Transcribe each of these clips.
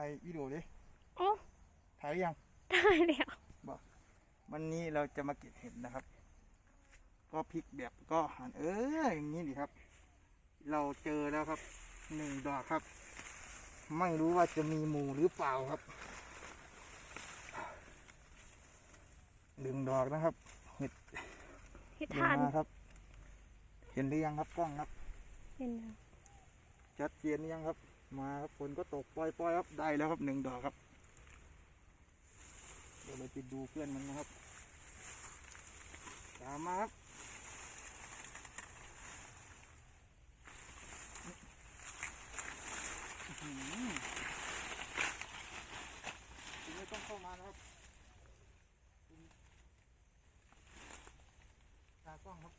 ถ่ายวิดีโอดิโอ้ถ่ายหรือยังได้แล้ววันนี้เราจะมาเก็บเห็ดนะครับ ก็พลิกแบบก็หันเอออย่างนี้ดิครับ เราเจอแล้วครับหนึ่งดอกครับ ไม่รู้ว่าจะมีหมูหรือเปล่าครับหนึ่งดอกนะครับเห็ดเฮ็ดเดินทานมาครับ เห็นหรือยังครับกล้องครับ เห็นแล้วชัดเจนหรือยังครับ มาครับฝนก็ตกปล่อยๆครับได้แล้วครับหนึ่งดอกครับ เดี๋ยวเราไปดูเพื่อนมันนะครับตามมาครับคุณไม่ต้องเข้ามานะครับตากล้องครับ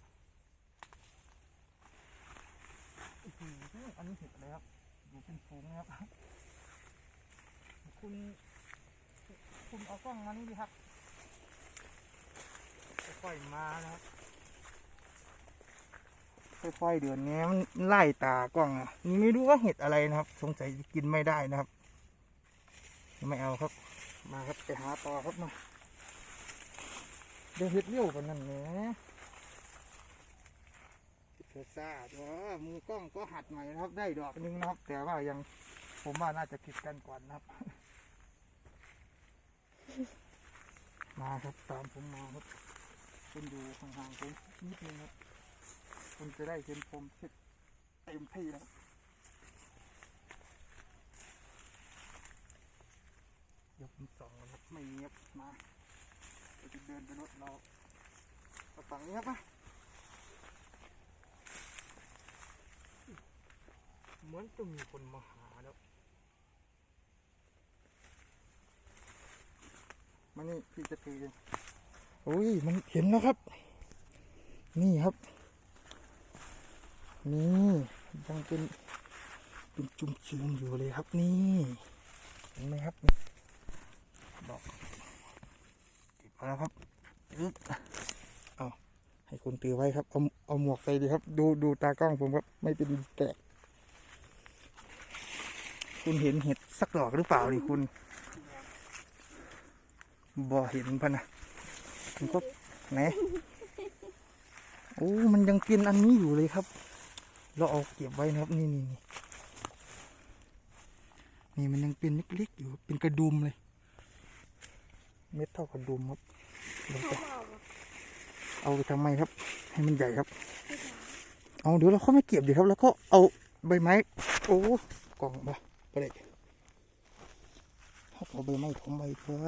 อันนี้เห็ดอะไรครับ ดูเป็นฝูงนะครับคุณคุณเอากล้องมานี่ดิครับค่อยๆมานะครับค่อยๆเดือนนี้มันไล่ตากล้องอะนี่ไม่รู้ว่าเห็ดอะไรนะครับ สงสัยจกินไม่ได้นะครับ ไม่เอาครับ มาครับไปหาต่อครับมาเดี๋ยวเห็ดเลี้ยวกันนั่นแหละ เธอซ่าตัวมือกล้องก็หัดใหม่นะครับ ได้ดอกหนึงนะครับ แต่ว่ายังผมว่าน่าจะผิดกันก่อนนะครับ มาครับตามผมมาครับคุณดูห่างๆผมนิดนึงครับคุณจะได้เห็นผมเช็ดเต็มที่แล้วยวผมส่องก่อนครับไม่มีครับมาเราจะเดินไปรถเราเอาฝั่งนี้ครับมา เหมือนจะมีคนมาหาแล้วมานี่พี่จะตีเองโอ้ยมันเห็นแล้วครับ นี่ครับ นี่ยังเป็นเป็นจุ่มจุมๆอยู่เลยครับนี่เห็นไหมครับนี่ดอกเก็บมาแล้วครับอึ๊บเอาให้คุณตือไว้ครับเอาเอาหมวกใส่ดีครับ ดูดูตากล้องผมครับ ไม่เป็นแตก คุณเห็นเห็ดสักดอกหรือเปล่าดิคุณบ่เห็นพะนะมันก็ไหนโอ้มันยังกินอันนี้อยู่เลยครับ เราเอาเก็บไว้นะครับนี่นี่นี่นี่มันยังเป็นเล็กๆอยู่เป็นกระดุมเลย เม็ดเท่ากระดุมครับเราจะเอาไปทำไมครับ ให้มันใหญ่ครับ เอาเดี๋ยวเราเข้าไม่เก็บดีครับ แล้วก็เอาใบไม้ โอ้กล่องมา ไปเลยเอาใบไม้ผมใบเพื่อ